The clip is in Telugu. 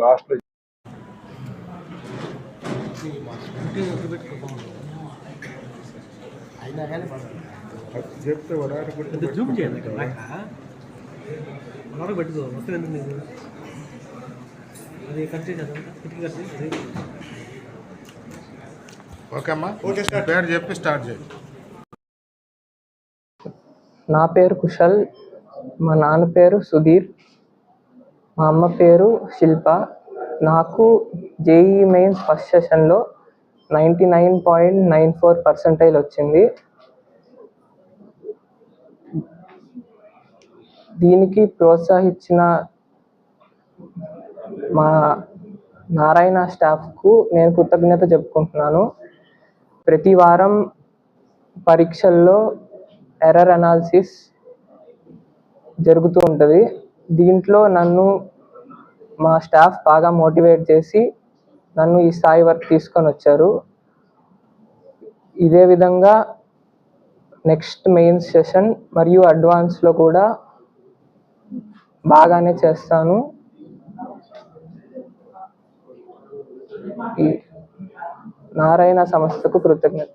లాస్ట్లో చెప్తే వడారి ఇది జూమ్ చేయండి ఇక్కడ వరకు పెట్టుకో మొత్తం ఎందుకు నీకు అది కట్ చేసి అదంతా కిటికీ కట్ చేసి అది ఓకే అమ్మా పేరు చెప్పి స్టార్ట్ చేయి. నా పేరు కుశల్. మా నాన్న పేరు సుధీర్. మా అమ్మ పేరు శిల్ప. నాకు జేఈ మెయిన్స్ ఫస్ట్ సెషన్లో ninety nine point nine four percentile వచ్చింది. దీనికి ప్రోత్సహించిన మా నారాయణ స్టాఫ్కు నేను కృతజ్ఞత చెప్పుకుంటున్నాను. ప్రతి వారం పరీక్షల్లో ఎర్రర్ అనాలిసిస్ జరుగుతూ ఉంటుంది. దీంట్లో నన్ను మా స్టాఫ్ బాగా మోటివేట్ చేసి నన్ను ఈ స్థాయి వరకు తీసుకొని వచ్చారు. ఇదే విధంగా నెక్స్ట్ మెయిన్ సెషన్ మరియు అడ్వాన్స్లో కూడా బాగానే చేస్తాను. ఈ నారాయణ సంస్థకు కృతజ్ఞత